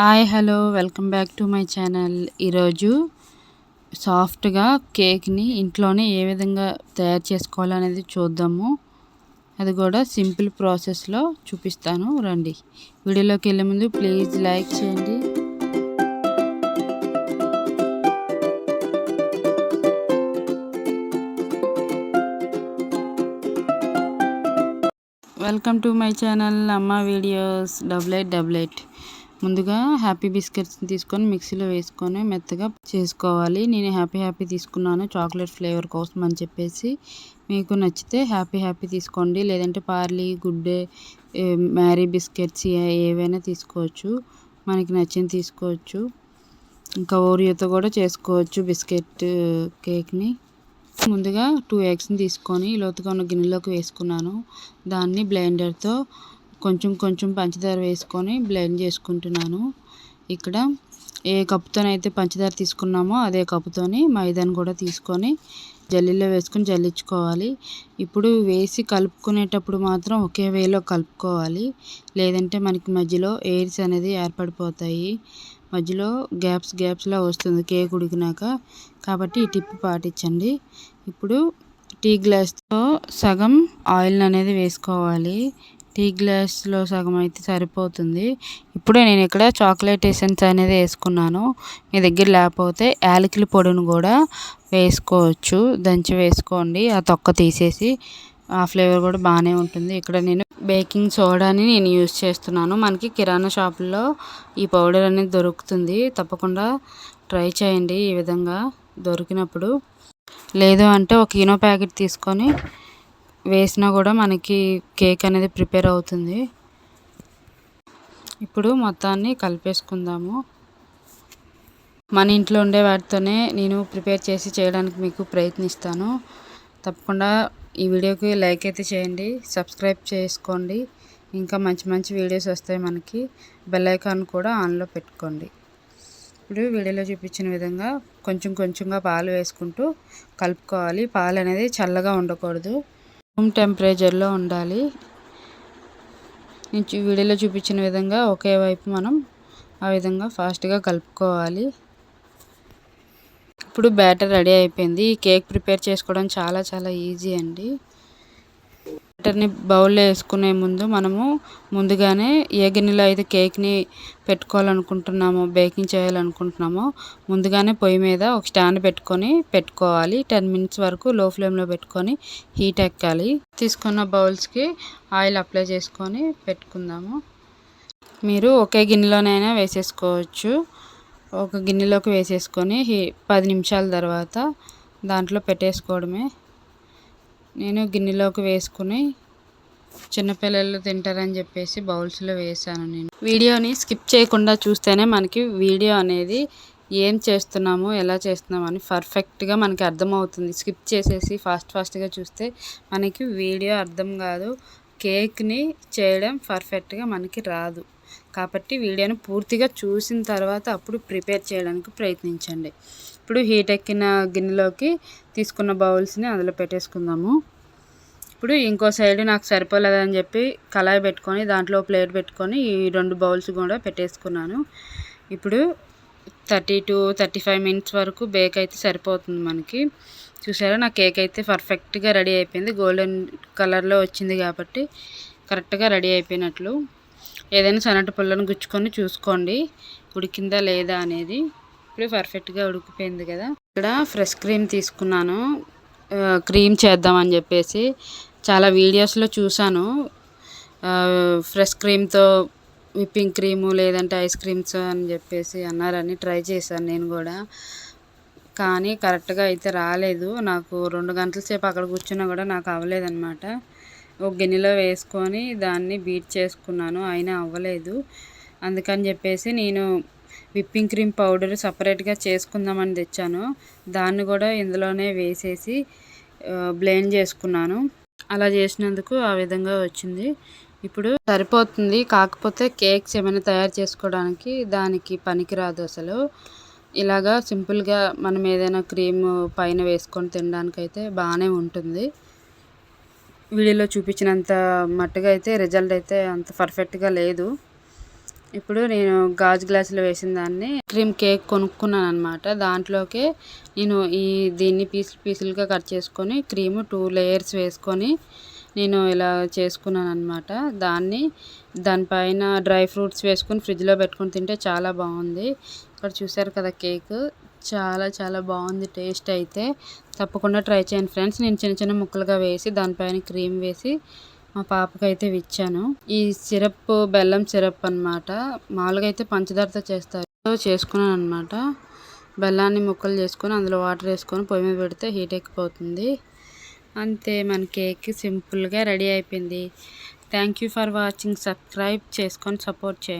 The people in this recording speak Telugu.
Hi hello welcome back to my channel. ఈరోజు సాఫ్ట్గా కేక్ని ఇంట్లోనే ఏ విధంగా తయారు చేసుకోవాలనేది చూద్దాము. అది కూడా సింపుల్ ప్రాసెస్లో చూపిస్తాను. రండి. వీడియోలోకి వెళ్ళే ముందు ప్లీజ్ లైక్ చేయండి. Welcome to my channel. Amma videos. Double eight double eight. ముందుగా హ్యాపీ బిస్కెట్స్ని తీసుకొని మిక్సీలో వేసుకొని మెత్తగా చేసుకోవాలి. నేను హ్యాపీ హ్యాపీ తీసుకున్నాను. చాక్లెట్ ఫ్లేవర్ కోసం అని చెప్పేసి మీకు నచ్చితే హ్యాపీ హ్యాపీ తీసుకోండి. లేదంటే Parle good day Marie biscuits ఏవైనా తీసుకోవచ్చు. మనకి నచ్చింది తీసుకోవచ్చు. ఇంకా ఓరియోతో కూడా చేసుకోవచ్చు బిస్కెట్ కేక్ని. ముందుగా టూ ఎగ్స్ని తీసుకొని లోతుగా ఉన్న గిన్నెలోకి వేసుకున్నాను. దాన్ని బ్లెండర్తో కొంచెం కొంచెం పంచదార వేసుకొని బ్లెండ్ చేసుకుంటున్నాను. ఇక్కడ ఏ కప్పుతోనైతే పంచదార తీసుకున్నామో అదే కప్పుతోని మైదాని కూడా తీసుకొని జల్లీలో వేసుకొని జల్లించుకోవాలి. ఇప్పుడు వేసి కలుపుకునేటప్పుడు మాత్రం ఒకే వేలో కలుపుకోవాలి. లేదంటే మనకి మధ్యలో ఎయిర్స్ అనేది ఏర్పడిపోతాయి. మధ్యలో గ్యాప్స్ గ్యాప్స్లా వస్తుంది కేక్ ఉడికినాక. కాబట్టి ఈ టిప్ పాటించండి. ఇప్పుడు టీ గ్లాస్తో సగం ఆయిల్ అనేది వేసుకోవాలి. టీ గ్లాస్లో సగం అయితే సరిపోతుంది. ఇప్పుడే నేను ఇక్కడ చాక్లెట్ ఎసెన్స్ అనేది వేసుకున్నాను. మీ దగ్గర లేకపోతే యాలకుల పొడిని కూడా వేసుకోవచ్చు. దంచి వేసుకోండి. ఆ తొక్క తీసేసి ఆ ఫ్లేవర్ కూడా బాగానే ఉంటుంది. ఇక్కడ నేను బేకింగ్ సోడాని నేను యూజ్ చేస్తున్నాను. మనకి కిరాణా షాపుల్లో ఈ పౌడర్ అనేది దొరుకుతుంది. తప్పకుండా ట్రై చేయండి ఈ విధంగా దొరికినప్పుడు. లేదు అంటే ఒక ఈనో ప్యాకెట్ తీసుకొని వేసినా కూడా మనకి కేక్ అనేది ప్రిపేర్ అవుతుంది. ఇప్పుడు మొత్తాన్ని కలిపేసుకుందాము. మన ఇంట్లో ఉండే వాటితోనే నేను ప్రిపేర్ చేసి చేయడానికి మీకు ప్రయత్నిస్తాను. తప్పకుండా ఈ వీడియోకి లైక్ అయితే చేయండి సబ్స్క్రైబ్ చేసుకోండి. ఇంకా మంచి మంచి వీడియోస్ వస్తాయి మనకి. బెల్ ఐకాన్ కూడా ఆన్లో పెట్టుకోండి. ఇప్పుడు వీడియోలో చూపించిన విధంగా కొంచెం కొంచెంగా పాలు వేసుకుంటూ కలుపుకోవాలి. పాలు అనేది చల్లగా ఉండకూడదు. రూమ్ టెంపరేచర్లో ఉండాలి. నేను వీడియోలో చూపించిన విధంగా ఒకే వైపు మనం ఆ విధంగా ఫాస్ట్గా కలుపుకోవాలి. ఇప్పుడు బ్యాటర్ రెడీ అయిపోయింది. ఈ కేక్ ప్రిపేర్ చేసుకోవడం చాలా చాలా ఈజీ అండి. బ్యాటర్ని బౌల్లో వేసుకునే ముందు మనము ముందుగానే ఏ గిన్నెలో అయితే కేక్ని పెట్టుకోవాలనుకుంటున్నామో బేకింగ్ చేయాలనుకుంటున్నామో ముందుగానే పొయ్యి మీద ఒక స్టాండ్ పెట్టుకొని పెట్టుకోవాలి. టెన్ మినిట్స్ వరకు లో ఫ్లేమ్లో పెట్టుకొని హీట్ ఎక్కాలి. తీసుకున్న బౌల్స్కి ఆయిల్ అప్లై చేసుకొని పెట్టుకుందాము. మీరు ఒకే గిన్నెలోనైనా వేసేసుకోవచ్చు. ఒక గిన్నెలోకి వేసేసుకొని పది నిమిషాల తర్వాత దాంట్లో పెట్టేసుకోవడమే. నేను గిన్నెలోకి వేసుకుని చిన్నపిల్లలు తింటారని చెప్పేసి బౌల్స్లో వేసాను నేను. వీడియోని స్కిప్ చేయకుండా చూస్తేనే మనకి వీడియో అనేది ఏం చేస్తున్నాము ఎలా చేస్తున్నాము అని పర్ఫెక్ట్గా మనకి అర్థమవుతుంది. స్కిప్ చేసేసి ఫాస్ట్ ఫాస్ట్గా చూస్తే మనకి వీడియో అర్థం కాదు. కేక్ని చేయడం పర్ఫెక్ట్గా మనకి రాదు. కాబట్టి వీడియోని పూర్తిగా చూసిన తర్వాత అప్పుడు ప్రిపేర్ చేయడానికి ప్రయత్నించండి. ఇప్పుడు హీట్ ఎక్కిన గిన్నెలోకి తీసుకున్న బౌల్స్ని అందులో పెట్టేసుకుందాము. ఇప్పుడు ఇంకో సైడ్ నాకు సరిపోలేదని చెప్పి కళాయి పెట్టుకొని దాంట్లో ప్లేట్ పెట్టుకొని ఈ రెండు బౌల్స్ కూడా పెట్టేసుకున్నాను. ఇప్పుడు thirty two thirty five minutes వరకు బేక్ అయితే సరిపోతుంది మనకి. చూసారా నా కేక్ అయితే పర్ఫెక్ట్గా రెడీ అయిపోయింది. గోల్డెన్ కలర్లో వచ్చింది కాబట్టి కరెక్ట్గా రెడీ అయిపోయినట్లు. ఏదైనా సన్నటి పుల్లను గుచ్చుకొని చూసుకోండి. ఉడికిందా లేదా అనేది. ఇప్పుడు పర్ఫెక్ట్గా ఉడికిపోయింది కదా. ఇక్కడ ఫ్రెష్ క్రీమ్ తీసుకున్నాను. క్రీమ్ చేద్దామని చెప్పేసి చాలా వీడియోస్లో చూశాను. ఫ్రెష్ క్రీమ్తో విప్పింగ్ క్రీము లేదంటే ఐస్ క్రీమ్స్ అని చెప్పేసి అన్నారని ట్రై చేశాను నేను కూడా. కానీ కరెక్ట్గా అయితే రాలేదు. నాకు రెండు గంటల సేపు అక్కడ కూర్చున్నా కూడా నాకు అవ్వలేదన్నమాట. ఒక గిన్నెలో వేసుకొని దాన్ని బీట్ చేసుకున్నాను. అయినా అవ్వలేదు. అందుకని చెప్పేసి నేను విప్పింగ్ క్రీమ్ పౌడర్ సపరేట్గా చేసుకుందామని తెచ్చాను. దాన్ని కూడా ఇందులోనే వేసేసి బ్లెండ్ చేసుకున్నాను. అలా చేసినందుకు ఆ విధంగా వచ్చింది. ఇప్పుడు సరిపోతుంది. కాకపోతే కేక్స్ ఏమైనా తయారు చేసుకోవడానికి దానికి పనికిరాదు అసలు. ఇలాగా సింపుల్గా మనం ఏదైనా క్రీమ్ పైన వేసుకొని తినడానికైతే బాగానే ఉంటుంది. వీడియోలో చూపించినంత మట్టుగా అయితే రిజల్ట్ అయితే అంత పర్ఫెక్ట్గా లేదు. ఇప్పుడు నేను గాజు గ్లాసులో వేసిన దాన్ని క్రీమ్ కేక్ కొనుక్కున్నాను అనమాట దాంట్లోకి నేను ఈ దీన్ని పీసులు పీసులుగా కట్ చేసుకొని క్రీమ్ టూ లేయర్స్ వేసుకొని నేను ఇలా చేసుకున్నాను అనమాట దాన్ని దానిపైన డ్రై ఫ్రూట్స్ వేసుకొని ఫ్రిడ్జ్లో పెట్టుకొని తింటే చాలా బాగుంది. ఇక్కడ చూసారు కదా కేక్? చాలా చాలా బాగుంది టేస్ట్ అయితే. తప్పకుండా ట్రై చేయండి ఫ్రెండ్స్. నేను చిన్న చిన్న ముక్కలుగా వేసి దానిపైన క్రీమ్ వేసి మా పాపకి అయితే ఇచ్చాను ఈ సిరప్ బెల్లం సిరప్ అనమాట మామూలుగా అయితే పంచదారతో చేస్తారు. చేసుకున్నాను అనమాట బెల్లాన్ని ముక్కలు చేసుకొని అందులో వాటర్ వేసుకొని పొయ్యి మీద పెడితే హీట్ ఎక్కిపోతుంది. అంతే మన కేక్ సింపుల్గా రెడీ అయిపోయింది. Thank you for watching. Subscribe చేసుకొని సపోర్ట్ చేయండి.